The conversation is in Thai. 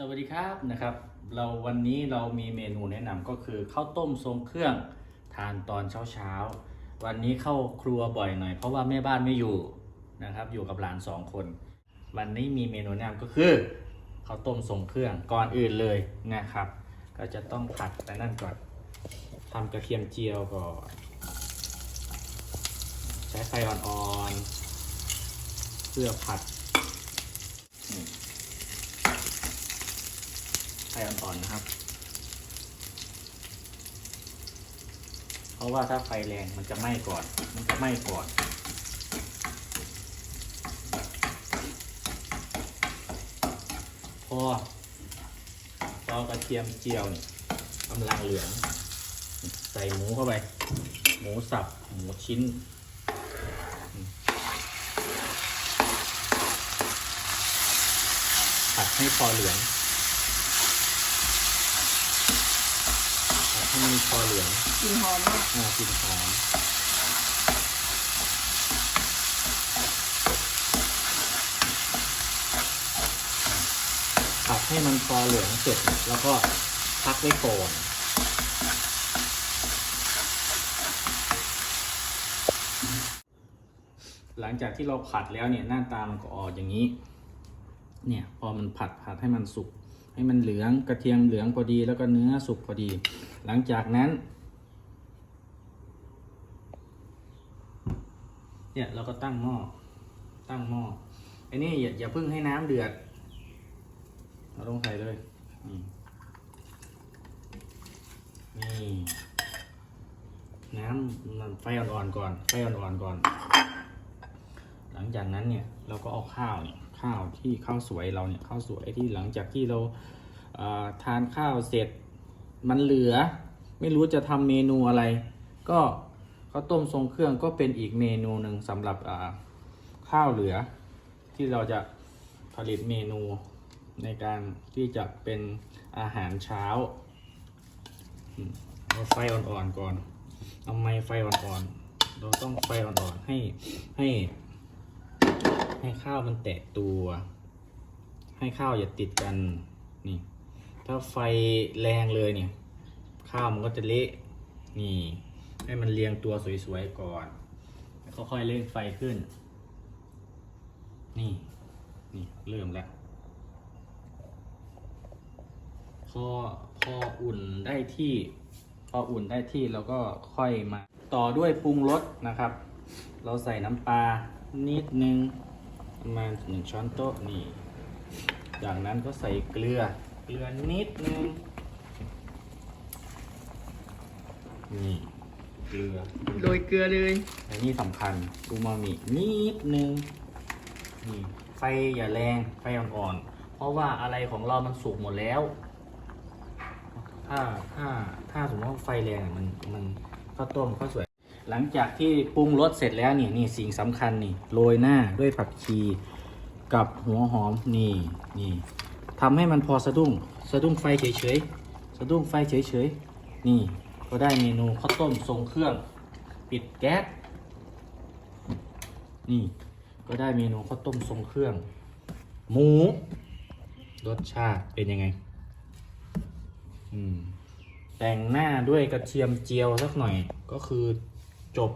สวัสดีครับนะครับ เราวันนี้เรามีเมนูแนะนำก็คือข้าวต้มทรงเครื่องทานตอนเช้าเช้าวันนี้เข้าครัวบ่อยหน่อยเพราะว่าแม่บ้านไม่อยู่นะครับ อยู่กับหลานสองคน วันนี้มีเมนูแนะนำก็คือข้าวต้มทรงเครื่องก่อนอื่นเลยนะครับ ก็จะต้องผัดไปนั่นก่อนทำกระเทียมเจียวก่อนใช้ไฟอ่อนๆเพื่อผัด ไฟอ่อนๆนะครับ เพราะว่าถ้าไฟแรงมันจะไหม้ก่อน มันจะไหม้ก่อนพอพอกระเทียมเจียวนี่กำลังเหลือง ใส่หมูเข้าไป หมูสับ หมูชิ้นผัดให้พอเหลือง ให้มันพอเหลืองกลิ่นหอมมากอ่ากลิ่นหอมผัดให้มันพอเหลืองเสร็จแล้วก็พักไว้ก่อนหลังจากที่เราผัดแล้วเนี่ยหน้าตามันก็ออกอย่างนี้ เนี่ยพอมันผัดผัดให้มันสุก ให้มันเหลืองกระเทียมเหลืองพอดีแล้วก็เนื้อสุกพอดี หลังจากนั้นเนี่ยเราก็ตั้งหม้อตั้งหม้อไอ้นี่อย่าอย่าเพิ่งให้น้ำเดือดเราต้องใส่เลยนี่น้ำไฟอ่อนๆก่อนไฟอ่อนๆก่อน หลังจากนั้นเนี่ยเราก็เอาข้าวเนี่ย ข้าวที่ข้าวสวยเราเนี่ยข้าวสวยที่หลังจากที่เราเทานข้าวเสร็จมันเหลือ ไม่รู้จะทำเมนูอะไร ก็ข้าวต้มทรงเครื่องก็เป็นอีกเมนูหนึ่งสำหรับข้าวเหลือ ที่เราจะผลิตเมนูในการที่จะเป็นอาหารเช้าเอาไฟอ่อนๆก่อน เอาไม้ไฟอ่อนๆ เราต้องไฟอ่อนๆให้ให้ ให้ข้าวมันแตกตัว ให้ข้าวอย่าติดกันนี่ ถ้าไฟแรงเลยเนี่ย ข้าวมันก็จะเละนี่ ให้มันเรียงตัวสวยๆก่อนแล้วค่อยๆเร่งไฟขึ้น นี่นี่เริ่มแล้วพอพออุ่นได้ที่ พออุ่นได้ที่เราก็ค่อยมา ต่อด้วยปรุงรสนะครับ เราใส่น้ำปลานิดนึง ประมาณหนึ่งช้อนโต๊ะนี่จากนั้นก็ใส่เกลือ เกลือนิดนึง นี่ เกลือ โรยเกลือเลยอันนี้สำคัญอูมามินิดนึง นี่ ไฟอย่าแรง ไฟอ่อนๆ เพราะว่าอะไรของเรามันสุกหมดแล้ว ถ้า ถ้า ถ้าสมมติว่าไฟแรงอะมัน มันข้าวต้มข้าวสวย หลังจากที่ปรุงรสเสร็จแล้วนี่นี่สิ่งสำคัญนี่โรยหน้าด้วยผักชีกับหัวหอมนี่นี่ทำให้มันพอสะดุ้งสะดุ้งไฟเฉยๆสะดุ้งไฟเฉยๆนี่ก็ได้เมนูข้าวต้มทรงเครื่อง ปิดแก๊สนี่ก็ได้เมนูข้าวต้มทรงเครื่อง หมู รสชาติเป็นยังไงอืมแต่งหน้าด้วยกระเทียมเจียวสักหน่อยก็คือ จบ